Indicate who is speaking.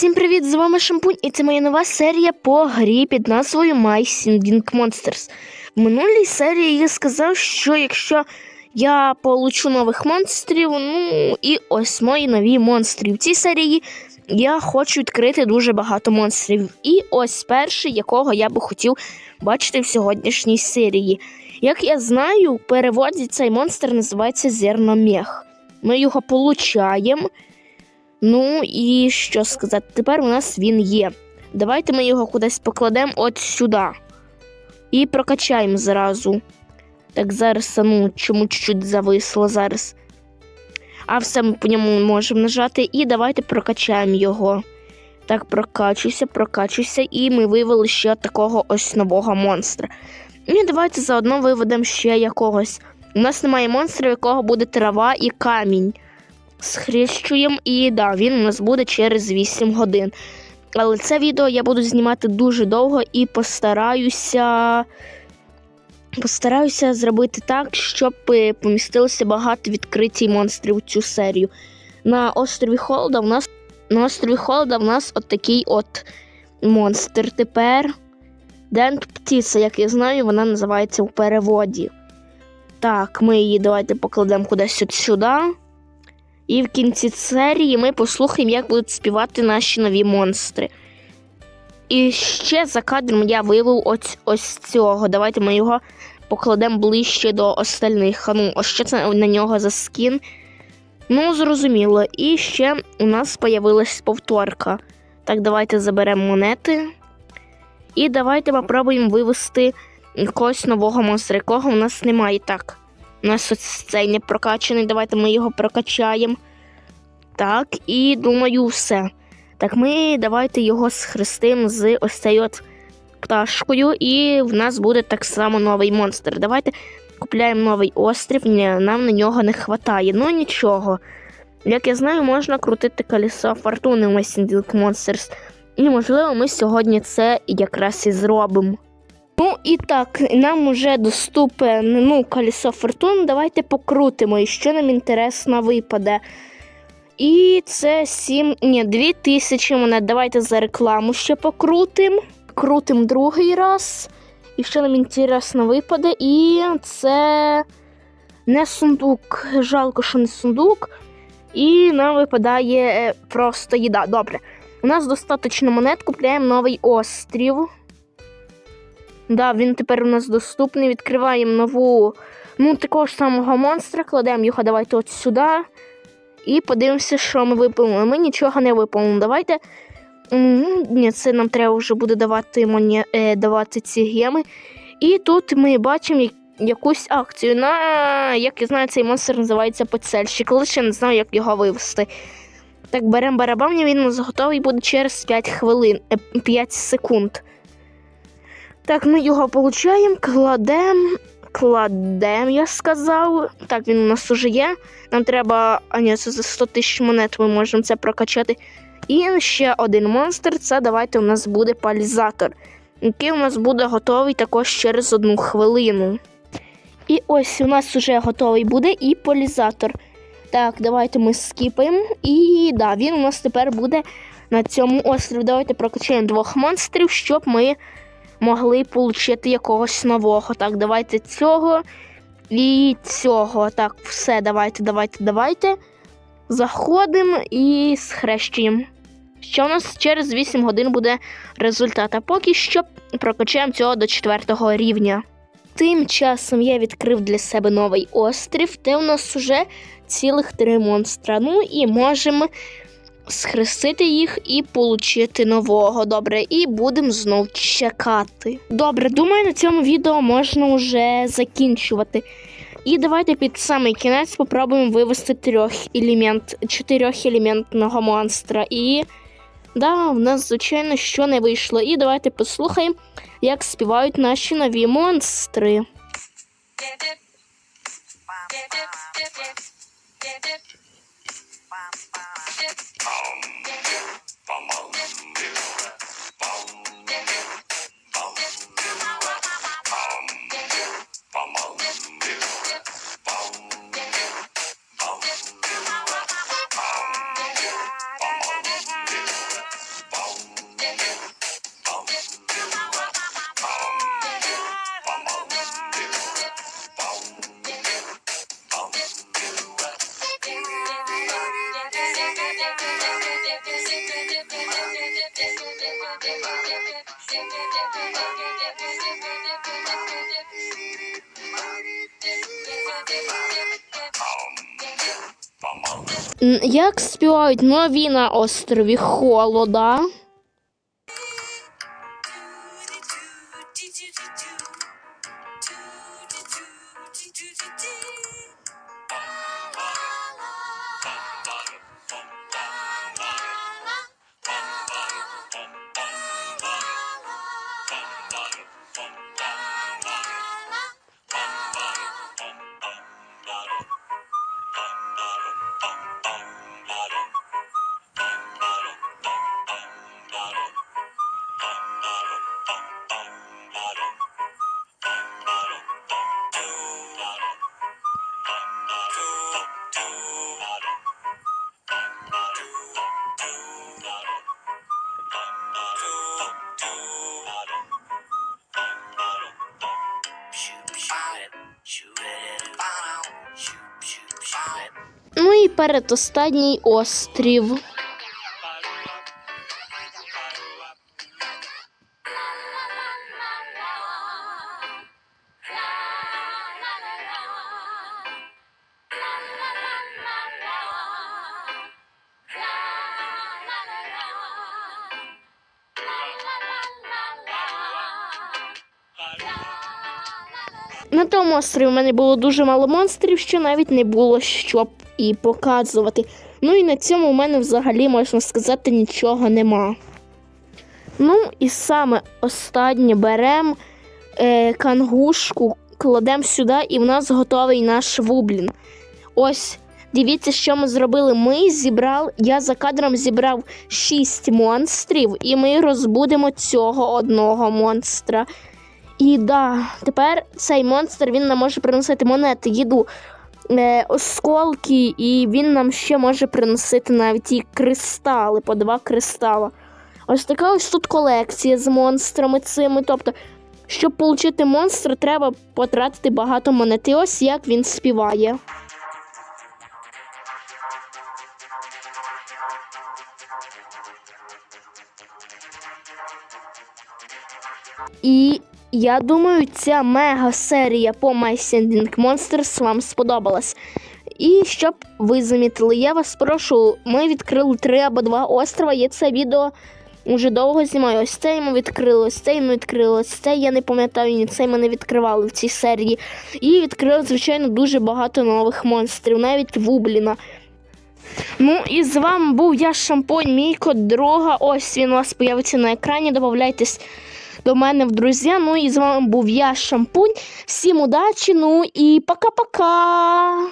Speaker 1: Всім привіт! З вами Шампунь, і це моя нова серія по грі під назвою My Singing Monsters. В минулій серії я сказав, що якщо я получу нових монстрів, ну і ось мої нові монстри. В цій серії я хочу відкрити дуже багато монстрів. І ось перший, якого я би хотів бачити в сьогоднішній серії. Як я знаю, в переводі цей монстр називається Зерномех. Ми його получаємо. Ну і що сказати, тепер у нас він є. Давайте ми його кудись покладемо от сюди. І прокачаємо зразу. Так, зараз, ну, чому чуть-чуть зависло зараз. А все ми по ньому можемо нажати. І давайте прокачаємо його. Так, прокачуйся, прокачуйся, і ми вивели ще такого ось нового монстра. І давайте заодно виведемо ще якогось. У нас немає монстра, у якого буде трава і камінь схрещуємо, і да, він у нас буде через 8 годин. Але це відео я буду знімати дуже довго і постараюся постараюся зробити так, щоб е, помістилося багато відкритій монстрів у цю серію. На острові Холода в нас на острові Холода в нас от такий от монстр тепер. Дент Птіса, як я знаю, вона називається у переводі. Так, ми її давайте покладемо кудись от сюди. І в кінці серії ми послухаємо, як будуть співати наші нові монстри. І ще за кадром я вивів ось ось цього. Давайте ми його покладемо ближче до остальних. Ну, ось що це на нього за скін. Ну, зрозуміло. І ще у нас з'явилась повторка. Так, давайте заберемо монети. І давайте попробуємо вивести якогось нового монстра, якого у нас немає. Так. У нас ось цей не прокачаний. Давайте ми його прокачаємо. Так, і думаю, все. Так, ми давайте його схрестимо з ось цією от пташкою, і в нас буде так само новий монстр. Давайте купляємо новий острів, Ні, нам на нього не вистачає. Ну нічого. Як я знаю, можна крутити колесо фортуни Messing Monsters. І, можливо, ми сьогодні це якраз і зробимо. Ну і так, нам вже доступне ну, колесо фортун. Давайте покрутимо, і що нам інтересно випаде. І це 7, ні, 2000 монет. Давайте за рекламу ще покрутимо. Крутимо другий раз. І що нам інтересно випаде. І це не сундук. Жалко, що не сундук. І нам випадає е, просто їда. Добре. У нас достатньо монет, купляємо новий острів. Да, він тепер у нас доступний. Відкриваємо нову, ну, такого ж самого монстра, кладемо його давайте от сюди. І подивимося, що ми виповнили. Ми нічого не виповнили. Давайте. Ні, це нам треба вже буде давати моні, е, давати ці геми. І тут ми бачимо якусь акцію. На, Як я знаю, цей монстр називається поцельщик. Лише не знаю, як його вивести. Так, беремо барабан, він у нас готовий буде через 5 хвилин, 5 е, секунд. Так, ми його получаємо, кладемо, кладемо, я сказав. Так, він у нас уже є. Нам треба. А ні, це за 100 тисяч монет ми можемо це прокачати. І ще один монстр це давайте у нас буде палізатор, який у нас буде готовий також через одну хвилину. І ось у нас вже готовий буде і полізатор. Так, давайте ми скіпаємо. І да, він у нас тепер буде на цьому острові. Давайте прокачаємо двох монстрів, щоб ми могли отримати якогось нового. Так, давайте цього і цього. Так, все, давайте, давайте, давайте. Заходимо і схрещуємо. Що у нас через 8 годин буде результат. А поки що прокачаємо цього до 4 рівня. Тим часом я відкрив для себе новий острів, де у нас вже цілих три монстра. Ну і можемо схрестити їх і отримати нового. Добре, і будемо знов чекати. Добре, думаю, на цьому відео можна вже закінчувати. І давайте під самий кінець спробуємо вивести трьох елемент, чотирьохелементного монстра. І да, в нас, звичайно, що не вийшло. І давайте послухаємо, як співають наші нові монстри. М, Come. Як співають нові на острові Холода? Ну і передостанній острів. На тому острові в мене було дуже мало монстрів, що навіть не було щоб і показувати. Ну і на цьому у мене взагалі, можна сказати, нічого нема. Ну, і саме останнє беремо е, кангушку, кладемо сюди, і в нас готовий наш вублін. Ось, дивіться, що ми зробили. Ми зібрали, я за кадром зібрав 6 монстрів, і ми розбудемо цього одного монстра. І да, тепер цей монстр він нам може приносити монети, їду, е, осколки, і він нам ще може приносити навіть і кристали, по два кристала. Ось така ось тут колекція з монстрами цими. Тобто, щоб отримати монстра, треба потратити багато монет. І ось як він співає. І я думаю, ця мега серія по My Sending Monsters вам сподобалась. І щоб ви замітили, я вас прошу, ми відкрили три або два острова. Я це відео вже довго знімаю. Ось цей ми відкрили, ось цей ми відкрили, ось цей я не пам'ятаю, ні цей ми не відкривали в цій серії. І відкрили, звичайно, дуже багато нових монстрів, навіть Вубліна. Ну і з вами був я Шампунь, мій код друга. Ось він у вас появиться на екрані. Добавляйтесь до мене в друзі. Ну і з вами був я Шампунь. Всім удачі, ну і пока-пока.